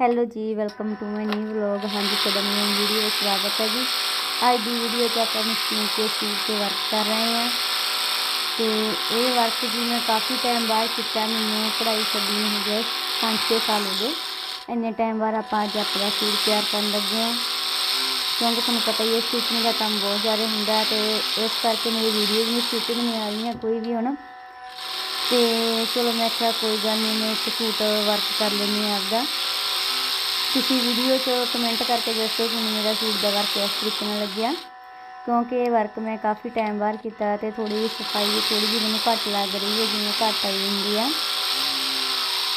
Hello ਜੀ, welcome to my new vlog. ਹਾਂਜੀ, ਤੁਹਾਡਾ ਨਵੀਂ ਵੀਡੀਓ ਵਿੱਚ ਸਵਾਗਤ ਹੈ ਜੀ। ਅੱਜ ਦੀ ਵੀਡੀਓ 'ਚ ਆਪਾਂ ਮਸ਼ੀਨ ਤੇ ਸੂਟ ਤੇ ਵਰਕ ਕਰ ਰਹੇ ਹਾਂ। ਤੇ ਇਹ ਵਰਕ ਜੀ ਮੈਂ ਕਾਫੀ ਟਾਈਮ ਬਾਅਦ ਕੀਤਾ, ਮੈਨੂੰ ਪੜ੍ਹਾਈ ਛੱਡੀ ਹੋ ਗਏ 5-6 ਸਾਲ ਹੋ ਗਏ। ਇੰਨੇ ਟਾਈਮ ਬਾਅਦ ਆਪਾਂ ਅੱਜ ਆਪਣਾ ਸੂਟ ਤਿਆਰ ਕਰਨ ਲੱਗੇ ਹਾਂ। ਕਿਉਂਕਿ ਤੁਹਾਨੂੰ ਪਤਾ ਹੀ ਹੈ ਸਟਿਚਿੰਗ ਦਾ ਕੰਮ ਬਹੁਤ ਜ਼ਿਆਦਾ ਹੁੰਦਾ ਹੈ ਤੇ ਇਸ ਕਰਕੇ ਮੇਰੀ ਵੀਡੀਓ ਵੀ ਸਟਿਚਿੰਗ ਨਹੀਂ ਆ ਰਹੀਆਂ ਕੋਈ ਵੀ ਹੁਣ। ਤੇ ਚਲੋ ਮੈਂ ਕਿਹਾ ਕੋਈ ਗੱਲ ਨਹੀਂ, ਮੈਂ ਇੱਕ ਸੂਟ ਵਰਕ ਕਰ ਲੈਂਦੀ ਹਾਂ ਆਪਦਾ। ਤੁਸੀਂ ਵੀਡੀਓ 'ਚ ਕਮੈਂਟ ਕਰਕੇ ਦੱਸੋ ਕਿ ਮੇਰਾ ਸੂਟ ਦਾ ਵਰਕ ਇਸ ਤਰੀਕੇ ਨਾਲ ਲੱਗਿਆ। ਕਿਉਂਕਿ ਇਹ ਵਰਕ ਮੈਂ ਕਾਫੀ ਟਾਈਮ ਬਾਅਦ ਕੀਤਾ ਤੇ ਥੋੜੀ ਜਿਹੀ ਸਫ਼ਾਈ ਥੋੜੀ ਜਿਹੀ ਮੈਨੂੰ ਘੱਟ ਲੱਗ ਰਹੀ ਹੈ, ਜਿਵੇਂ ਘੱਟ ਆਈ ਹੁੰਦੀ ਆ।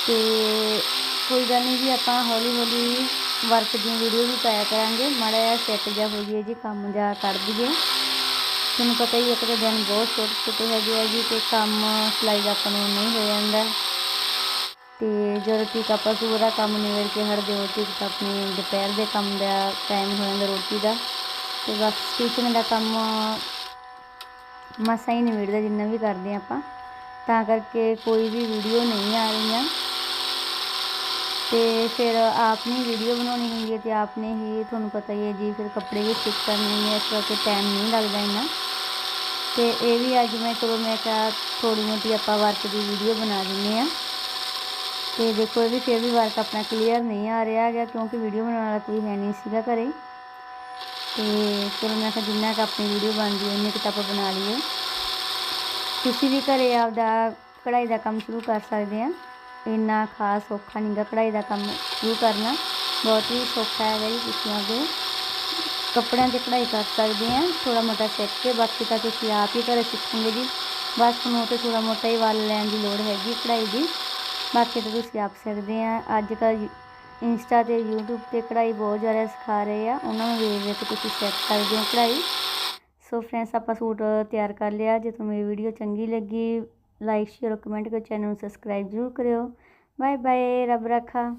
ਤੇ ਕੋਈ ਗੱਲ ਨਹੀਂ ਜੀ, ਆਪਾਂ ਹੌਲੀ ਹੌਲੀ ਵਰਕ ਦੀ ਵੀਡੀਓ ਵੀ ਪਾਇਆ ਕਰਾਂਗੇ। ਮਾੜਾ ਜਿਹਾ ਸੈੱਟ ਜਾ ਹੋ ਜਾਈਏ ਜੀ, ਕੰਮ ਜਾ ਕਰ ਦਈਏ। ਤੁਹਾਨੂੰ ਪਤਾ ਹੀ ਇੱਕ ਤਾਂ ਦਿਨ ਬਹੁਤ ਛੋਟੇ ਛੋਟੇ ਹੈਗੇ ਆ ਜੀ, ਤੇ ਕੰਮ ਸਿਲਾਈ ਦਾ ਆਪਾਂ ਨੂੰ ਨਹੀਂ ਹੋ ਜਾਂਦਾ। ਤੇ ਜਦੋਂ ਤੱਕ ਆਪਾਂ ਸਵੇਰ ਦਾ ਕੰਮ ਨਿਬੇੜ ਕੇ ਹਟਦੇ ਹੋ ਤੱਕ ਆਪਣੇ ਦੁਪਹਿਰ ਦੇ ਕੰਮ ਦਾ ਟਾਈਮ ਹੋ ਜਾਂਦਾ ਰੋਟੀ ਦਾ। ਤੇ ਬਸ ਸਟਿਚਿੰਗ ਦਾ ਕੰਮ ਮਸਾਂ ਹੀ ਨਿਬੇੜਦਾ ਜਿੰਨਾ ਵੀ ਕਰਦੇ ਆਪਾਂ। ਤਾਂ ਕਰਕੇ ਕੋਈ ਵੀ ਵੀਡੀਓ ਨਹੀਂ ਆ ਰਹੀਆਂ। ਤੇ ਫਿਰ ਆਪ ਨੇ ਵੀਡੀਓ ਬਣਾਉਣੀ ਹੁੰਦੀ ਹੈ ਤੇ ਆਪ ਨੇ ਹੀ ਤੁਹਾਨੂੰ ਪਤਾ ਹੀ ਹੈ ਜੀ, ਫਿਰ ਕੱਪੜੇ ਵੀ ਸਟਿਚ ਕਰਨੇ ਨੇ, ਇਸ ਕਰਕੇ ਟਾਈਮ ਨਹੀਂ ਲੱਗਦਾ ਇੰਨਾ। ਤੇ ਇਹ ਵੀ ਅੱਜ ਮੈਂ, ਚਲੋ ਮੈਂ ਕਿਹਾ ਥੋੜੀ ਮੋਟੀ ਆਪਾਂ ਵਰਕ ਦੀ ਵੀਡੀਓ ਬਣਾ ਦਿੰਨੇ ਆ ਤੇ ਦੇਖੋ ਇਹ ਵੀ ਫਿਰ ਵੀ ਵਰਕ ਆਪਣਾ ਕਲੀਅਰ ਨਹੀਂ ਆ ਰਿਹਾ ਹੈਗਾ, ਕਿਉਂਕਿ ਵੀਡੀਓ ਬਣਾਉਣ ਵਾਲਾ ਕੋਈ ਹੈ ਨਹੀਂ ਸੀਗਾ ਘਰੇ। ਤੇ ਚਲੋ ਮੈਂ ਕਿਹਾ ਜਿੰਨਾ ਕੁ ਆਪਣੀ ਵੀਡੀਓ ਬਣਦੀ ਹੈ ਉਨੀ ਕੁ ਤਾਂ ਆਪਾਂ ਬਣਾ ਲਈਏ। ਤੁਸੀਂ ਵੀ ਘਰੇ ਆਪਦਾ ਕਢਾਈ ਦਾ ਕੰਮ ਸ਼ੁਰੂ ਕਰ ਸਕਦੇ ਆ। ਇੰਨਾ ਖਾਸ ਔਖਾ ਨਹੀਂ ਗਾ ਕਢਾਈ ਦਾ ਕੰਮ ਸ਼ੁਰੂ ਕਰਨਾ। ਬਹੁਤ ਹੀ ਸੌਖਾ ਹੈਗਾ ਜੀ ਤੁਸੀਂ ਆਪਦੇ ਕੱਪੜਿਆਂ 'ਤੇ ਕਢਾਈ ਕਰ ਸਕਦੇ ਆ। ਥੋੜਾ ਮੋਟਾ ਸਿੱਖ ਕੇ, ਬਾਕੀ ਤਾਂ ਤੁਸੀਂ ਆਪ ਹੀ ਘਰੇ ਸਿੱਖੋਗੇ ਜੀ। ਬਸ ਤੁਹਾਨੂੰ ਤੇ ਥੋੜਾ ਮੋਟਾ ਹੀ ਵੱਲ ਲੈਣ ਦੀ ਲੋੜ ਹੈਗੀ ਕਢਾਈ ਦੀ। ਬਾਕੀ ਤਾਂ ਤੁਸੀਂ ਆਪ ਸਕਦੇ ਆ। ਅੱਜ ਕੱਲ੍ਹ ਇੰਸਟਾ ਤੇ YouTube ਤੇ ਕਢਾਈ ਬਹੁਤ ਜ਼ਿਆਦਾ ਸਿਖਾ ਰਹੇ ਆ। ਉਹਨਾਂ ਨੂੰ ਵੇਖ ਵੇਖ ਤੁਸੀਂ ਸਿੱਖ ਸਕਦੇ ਹੋ ਕਢਾਈ। ਸੋ ਫਰੈਂਡਸ ਆਪਾਂ ਸੂਟ ਤਿਆਰ ਕਰ ਲਿਆ। ਜੇ ਤੁਹਾਨੂੰ ਮੇਰੀ ਵੀਡੀਓ ਚੰਗੀ ਲੱਗੀ ਲਾਈਕ ਸ਼ੇਅਰ ਕਮੈਂਟ ਕਰੋ ਚੈਨਲ ਨੂੰ ਸਬਸਕ੍ਰਾਈਬ ਜ਼ਰੂਰ ਕਰਿਓ। ਬਾਏ ਬਾਏ ਰੱਬ ਰੱਖਾ।